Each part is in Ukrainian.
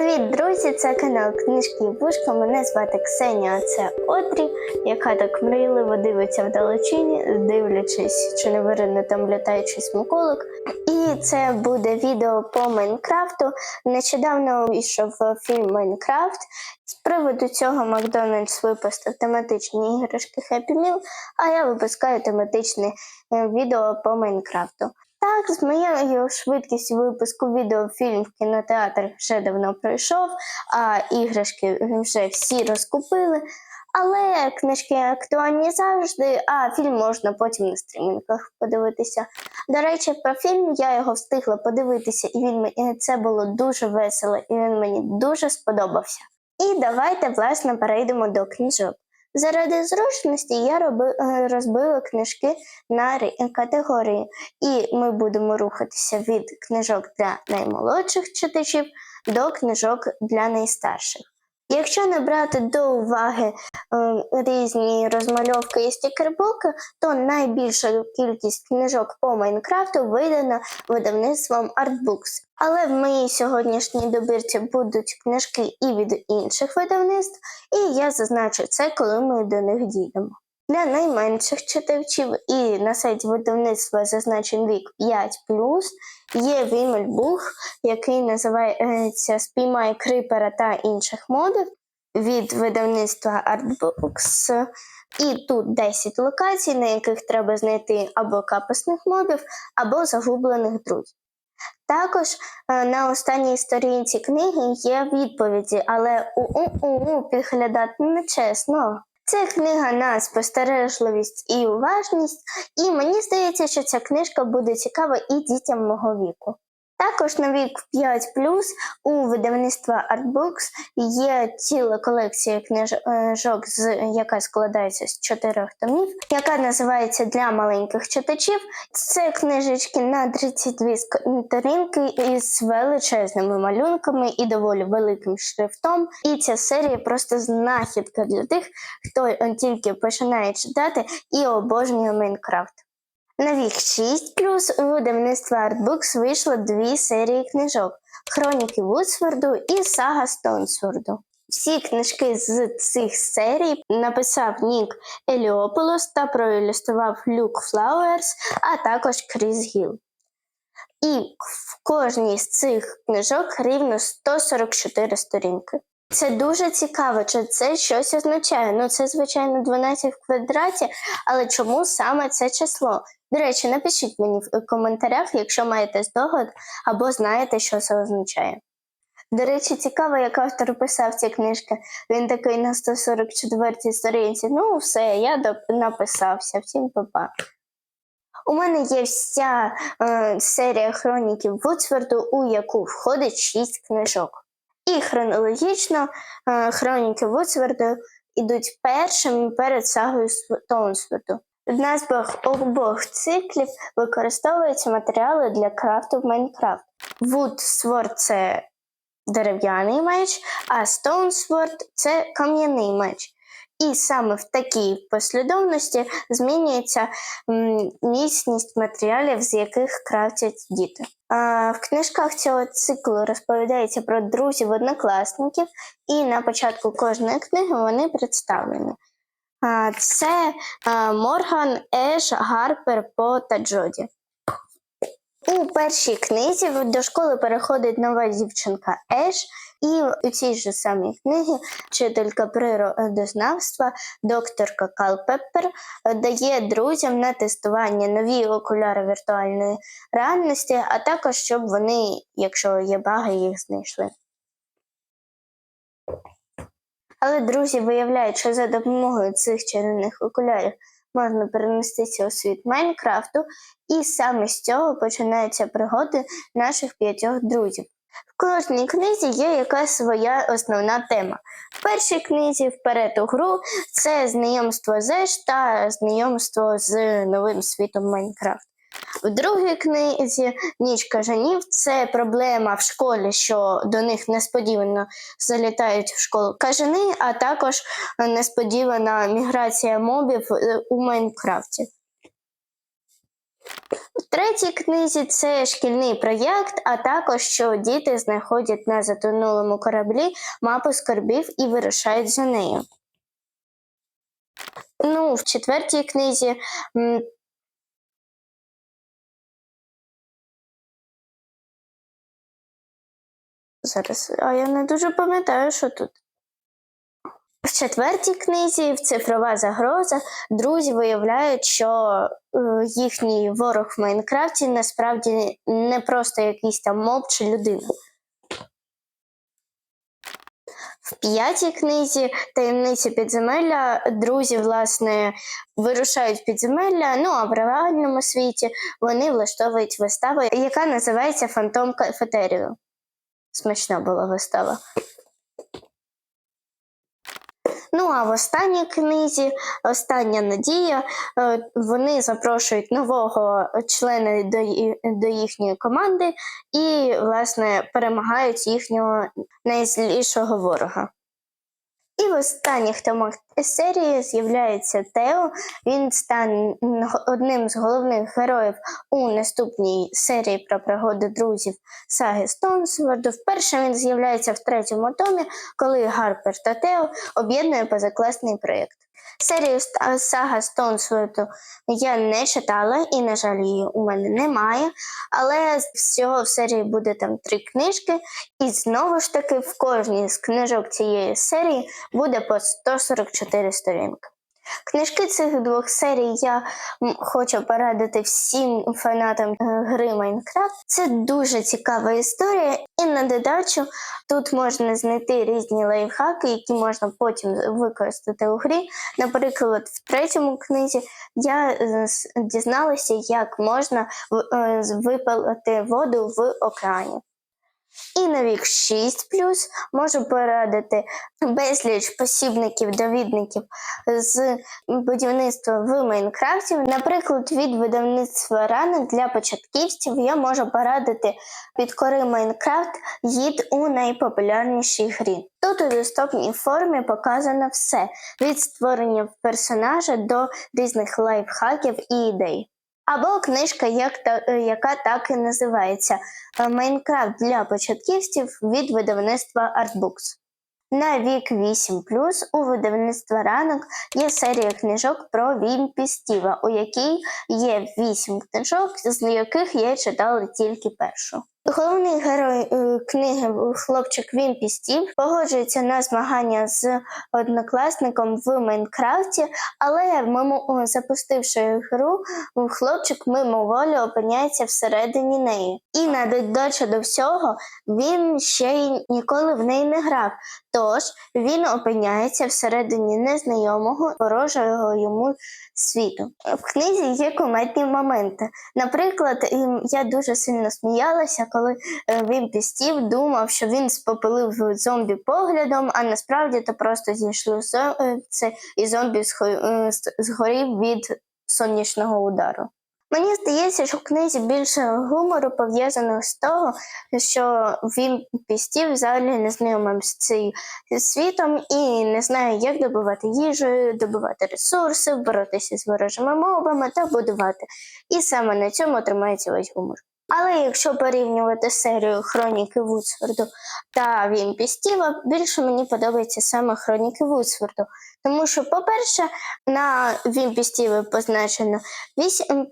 Привіт, друзі! Це канал Книжки і Вушка. Мене звати Ксенія, це Одрі, яка так мрійливо дивиться вдалечині, дивлячись, чи не вирине там літаючий смаколик. І це буде відео по Майнкрафту. Нещодавно вийшов фільм Майнкрафт. З приводу цього Макдональдс випустив тематичні іграшки Happy Meal, а я випускаю тематичне е, відео по Майнкрафту. Так, з моєю швидкістю випуску відео фільм в кінотеатрах вже давно пройшов, а іграшки вже всі розкупили. Але книжки актуальні завжди, а фільм можна потім на стрімінгах подивитися. До речі, про фільм я його встигла подивитися, і він мені це було дуже весело, і він мені дуже сподобався. І давайте, власне, перейдемо до книжок. Заради зручності я роби, е, розбила книжки на категорії, і ми будемо рухатися від книжок для наймолодших читачів до книжок для найстарших. Якщо не брати до уваги е, різні розмальовки і стікербуки, то найбільша кількість книжок по Майнкрафту видана видавництвом Artbooks. Але в моїй сьогоднішній добірці будуть книжки і від інших видавництв, і я зазначу це, коли ми до них дійдемо. Для найменших читачів і на сайті видавництва зазначен вік 5 є Вімельбух, який називається Спіймай крипера та інших модів від видавництва Artbooks. І тут 10 локацій, на яких треба знайти або капусних мобів, або загублених друзів. Також е, на останній сторінці книги є відповіді, але у-у-у підглядати нечесно. Це книга на спостережливість і уважність, і мені здається, що ця книжка буде цікава і дітям мого віку. Також на вік 5 у видавництва Artbooks є ціла колекція книжок, яка складається з чотирьох томів, яка називається Для маленьких читачів. Це книжечки на 32 сторінки із величезними малюнками і доволі великим шрифтом. І ця серія просто знахідка для тих, хто тільки починає читати і обожнює Майнкрафт. На вік 6 плюс у видавництва Artbooks вийшло дві серії книжок: Хроніки Вудсворду і Сага Стонсворду. Всі книжки з цих серій написав Нік Еліополос та проілюстрував Люк Флауерс, а також Кріс Гіл. І в кожній з цих книжок рівно 144 сторінки. Це дуже цікаво, чи це щось означає. Ну, це, звичайно, 12 в квадраті, але чому саме це число? До речі, напишіть мені в коментарях, якщо маєте здогад або знаєте, що це означає. До речі, цікаво, як автор писав ці книжки. Він такий на 144-й сторінці. Ну, все, я написався. Всім па-па. У мене є вся е, серія хроніків Вудсворду, у яку входить 6 книжок. І хронологічно е, хроніки Вудсворду йдуть першими перед сагою Стоунсворду. В назвах обох циклів використовуються матеріали для крафту в Майнкрафт. Wood це дерев'яний меч, а Sword – це кам'яний меч. І саме в такій послідовності змінюється міцність матеріалів, з яких крафтять діти. В книжках цього циклу розповідається про друзів-однокласників, і на початку кожної книги вони представлені. Це Морган, Еш, Гарпер, По та Джоді. У першій книзі до школи переходить нова дівчинка Еш, і у цій же самій книгі вчителька природознавства, докторка Кал Пеппер дає друзям на тестування нові окуляри віртуальної реальності, а також щоб вони, якщо є баги, їх знайшли. Але друзі виявляють, що за допомогою цих чарівних окулярів можна перенестися у світ Майнкрафту, і саме з цього починаються пригоди наших п'ятьох друзів. В кожній книзі є якась своя основна тема. В першій книзі вперед у гру це знайомство з Еш та знайомство з новим світом Майнкрафт. В другій книзі Ніч кажанів це проблема в школі, що до них несподівано залітають в школу кажани, а також несподівана міграція мобів е, у Майнкрафті. В третій книзі це шкільний проєкт, а також що діти знаходять на затонулому кораблі мапу скарбів і вирушають за нею. Ну, в четвертій книзі Зараз, а я не дуже пам'ятаю, що тут. В четвертій книзі цифрова загроза друзі виявляють, що е, їхній ворог в Майнкрафті насправді не просто якийсь там моб чи людина. В п'ятій книзі таємниці підземелля друзі, власне, вирушають підземелля. Ну а в реальному світі вони влаштовують виставу, яка називається Фантом кафетерію. Смачна була вистава. Ну а в останній книзі, остання надія, е, вони запрошують нового члена до їхньої команди і, власне, перемагають їхнього найзлішого ворога. І в останніх томах серії з'являється Тео. Він стане одним з головних героїв у наступній серії про пригоди друзів саги Стоунсворду. Вперше він з'являється в третьому томі, коли Гарпер та Тео об'єднує позакласний проєкт. Серію сага Стоунсворду я не читала, і, на жаль, її у мене немає. Але всього в серії буде там три книжки, і знову ж таки в кожній з книжок цієї серії буде по 144 сторінки. Книжки цих двох серій я хочу порадити всім фанатам е, гри Майнкрафт. Це дуже цікава історія, і на додачу тут можна знайти різні лайфхаки, які можна потім використати у грі. Наприклад, в третьому книзі я е, дізналася, як можна е, випалити воду в океані. І на вік 6 можу порадити безліч посібників, довідників з будівництва в Майнкрафті. Наприклад, від видавництва ранок для початківців я можу порадити підкори Майнкрафт гід у найпопулярнішій грі. Тут у доступній формі показано все від створення персонажа до різних лайфхаків і ідей. Або книжка, е, яка так і називається е, Майнкрафт для початківців від видавництва Artbooks. На вік 8 у видавництва ранок є серія книжок про Вімпі Стіва, у якій є 8 книжок, з яких я читала тільки першу. Головний герой е, книги хлопчик Вімпі Стів погоджується на змагання з однокласником в Майнкрафті, але мимо запустивши гру, хлопчик мимоволі опиняється всередині неї. І на додачу до всього він ще й ніколи в неї не грав. Тож він опиняється всередині незнайомого ворожого йому світу. В книзі є кумедні моменти. Наприклад, я дуже сильно сміялася, коли е, він пістів, думав, що він спопилив зомбі поглядом, а насправді то просто зійшло це і зомбі е, згорів від сонячного удару. Мені здається, що в книзі більше гумору пов'язаного з того, що він пістів взагалі не знайомим з цим світом і не знає, як добувати їжу, добувати ресурси, боротися з ворожими мовами та будувати. І саме на цьому тримається весь гумор. Але якщо порівнювати серію Хроніки Вудсворду та Вімпі Стіва, більше мені подобається саме Хроніки Вудсворду. Тому що, по-перше, на Вімпі Стіві позначено 8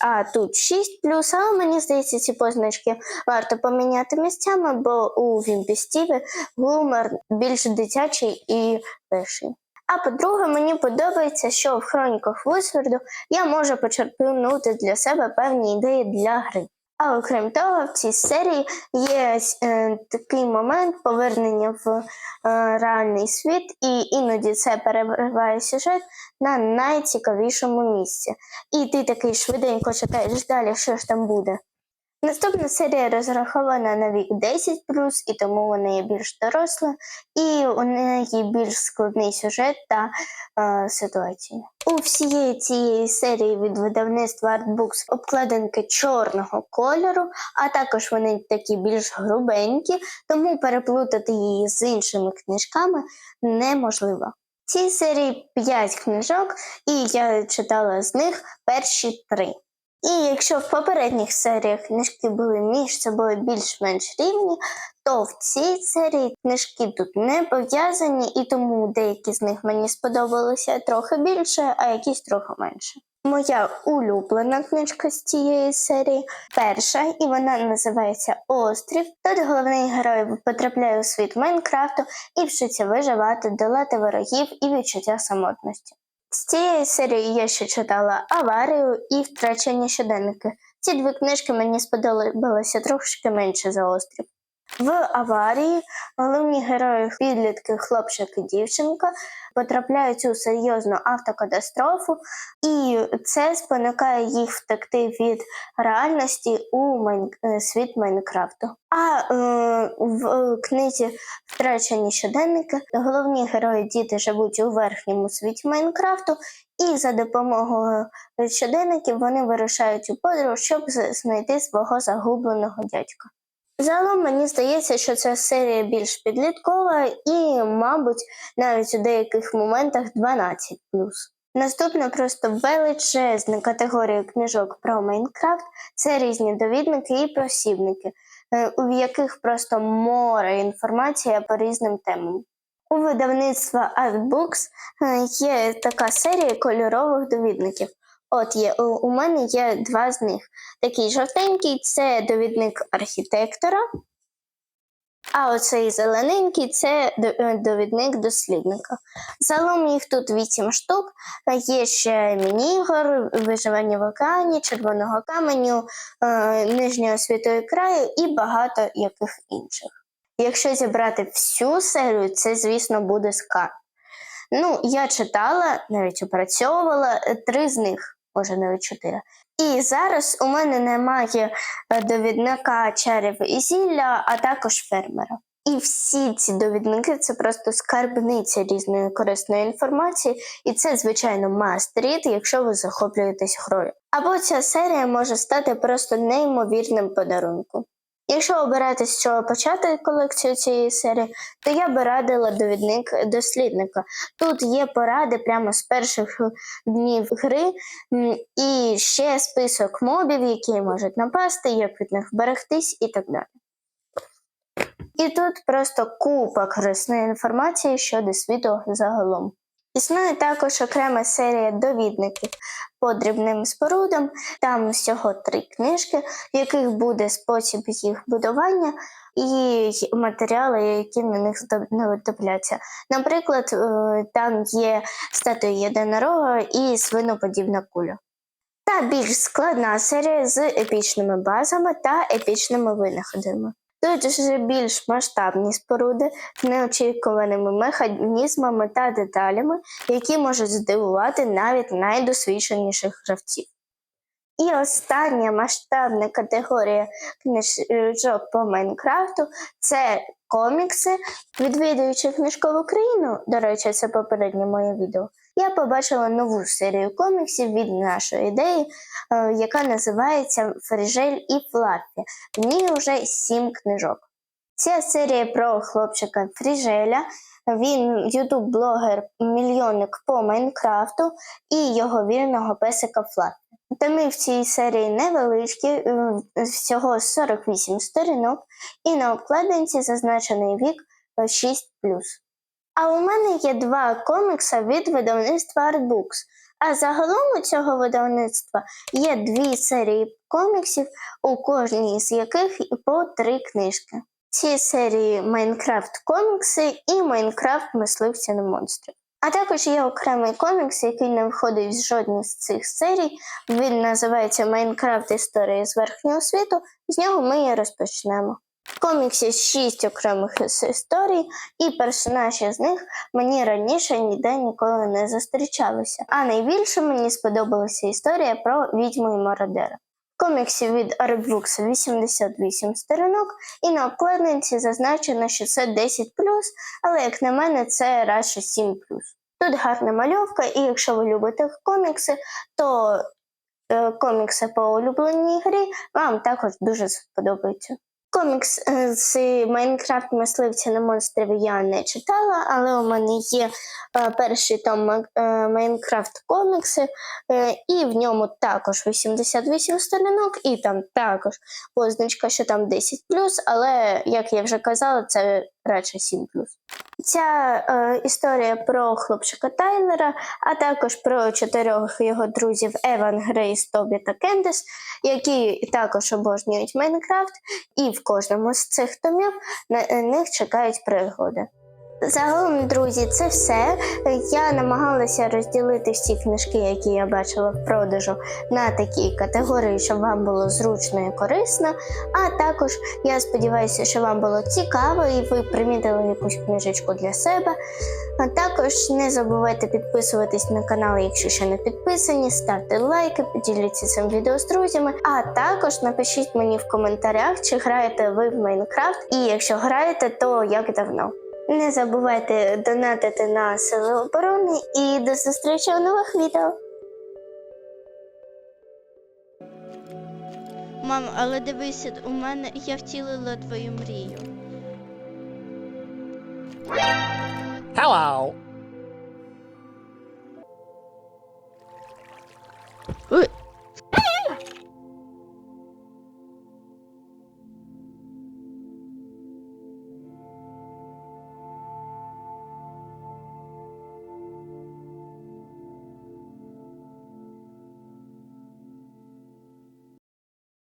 а тут 6 але мені здається, ці позначки варто поміняти місцями, бо у Вімпі Стіві гумор більш дитячий і перший. А по-друге, мені подобається, що в хроніках Вудсворду я можу почерпнути для себе певні ідеї для гри. А окрім того, в цій серії є е, такий момент повернення в е, реальний світ, і іноді це перериває сюжет на найцікавішому місці. І ти такий швиденько чекаєш далі, що ж там буде. Наступна серія розрахована на вік 10 і тому вона є більш доросла, і у неї більш складний сюжет та е, ситуації. У всієї цієї серії від видавництва Artbooks обкладинки чорного кольору, а також вони такі більш грубенькі, тому переплутати її з іншими книжками неможливо. В цій серії 5 книжок, і я читала з них перші три. І якщо в попередніх серіях книжки були між собою більш-менш рівні, то в цій серії книжки тут не пов'язані, і тому деякі з них мені сподобалися трохи більше, а якісь трохи менше. Моя улюблена книжка з цієї серії перша, і вона називається Острів. Тут головний герой потрапляє у світ Майнкрафту і вчиться виживати, долати ворогів і відчуття самотності. З цієї серії я ще читала аварію і втрачені щоденники. Ці дві книжки мені сподобалися трошки менше за острів. В аварії головні герої підлітки, хлопчик і дівчинка потрапляють у серйозну автокатастрофу, і це спонукає їх втекти від реальності у Майн... е, світ Майнкрафту. А е, в книзі Втрачені щоденники головні герої діти живуть у верхньому світі Майнкрафту, і за допомогою щоденників вони вирушають у подорож, щоб знайти свого загубленого дядька. Загалом мені здається, що ця серія більш підліткова і, мабуть, навіть у деяких моментах 12 Наступна просто величезна категорія книжок про Майнкрафт це різні довідники і посібники, е, у яких просто море інформації по різним темам. У видавництва Artbooks е, є така серія кольорових довідників. От є у, мене є два з них. Такий жовтенький це довідник архітектора, а оцей зелененький це е, довідник дослідника. Загалом їх тут вісім штук. Є ще міні-ігор, виживання в океані, червоного каменю, е, нижнього і краю і багато яких інших. Якщо зібрати всю серію, це, звісно, буде скарб. Ну, я читала, навіть опрацьовувала е, три з них, може навіть чотири. І зараз у мене немає е, довідника чарів і зілля, а також фермера. І всі ці довідники це просто скарбниця різної корисної інформації, і це, звичайно, must-read, якщо ви захоплюєтесь грою. Або ця серія може стати просто неймовірним подарунком. Якщо обирати з чого почати колекцію цієї серії, то я би радила довідник дослідника. Тут є поради прямо з перших днів гри, і ще список мобів, які можуть напасти, як від них вберегтись і так далі. І тут просто купа корисної інформації щодо світу загалом. Існує також окрема серія довідників по дрібним спорудам. Там всього три книжки, в яких буде спосіб їх будування і матеріали, які на них знадобляться. Наприклад, е, там є статуя єдинорога і свиноподібна куля. Та більш складна серія з епічними базами та епічними винаходами. Тут вже більш масштабні споруди з неочікуваними механізмами та деталями, які можуть здивувати навіть найдосвідченіших гравців. І остання масштабна категорія книжок по Майнкрафту це комікси. Відвідуючи книжкову країну, до речі, це попереднє моє відео, я побачила нову серію коміксів від нашої ідеї, е, яка називається Фрижель і Флаффі. В ній вже сім книжок. Ця серія про хлопчика Фріжеля. Він ютуб-блогер, мільйонник по Майнкрафту і його вірного песика Флаффі. Томи в цій серії невеличкі, е, всього 48 сторінок, і на обкладинці зазначений вік е, 6 А у мене є два комікси від видавництва Artbooks. А загалом у цього видавництва є дві серії коміксів, у кожній з яких по три книжки. Ці серії Майнкрафт комікси і Майнкрафт мисливця на монстрів. А також є окремий комікс, який не входить в жодні з цих серій. Він називається Майнкрафт Історія з верхнього світу. З нього ми і розпочнемо. В коміксі шість окремих історій, і персонажі з них мені раніше ніде ніколи не зустрічалися. А найбільше мені сподобалася історія про відьму і мародера. В коміксі від Artbooks 88 сторінок, і на обкладинці зазначено, що це 10 але як на мене, це радше 7 Тут гарна мальовка, і якщо ви любите комікси, то е, комікси по улюбленій грі вам також дуже сподобаються. Комікс е, з Майнкрафт мисливця на монстрів я не читала, але у мене є е, перший том е, Майнкрафт комікси, і в ньому також 88 сторінок, і там також позначка, що там 10 але як я вже казала, це радше 7 Ця е, історія про хлопчика Тайлера, а також про чотирьох його друзів Еван, Грейс, Тобі та Кендес, які також обожнюють Майнкрафт, і в кожному з цих томів на е, них чекають пригоди. Загалом, друзі, це все. Я намагалася розділити всі книжки, які я бачила в продажу, на такі категорії, щоб вам було зручно і корисно. А також я сподіваюся, що вам було цікаво і ви примітили якусь книжечку для себе. А також не забувайте підписуватись на канал, якщо ще не підписані, ставте лайки, поділіться цим відео з друзями. А також напишіть мені в коментарях, чи граєте ви в Майнкрафт, і якщо граєте, то як давно. Не забувайте донатити на сили оборони і до зустрічі у нових відео. Мам, але дивися, у мене я втілила твою мрію. Hello.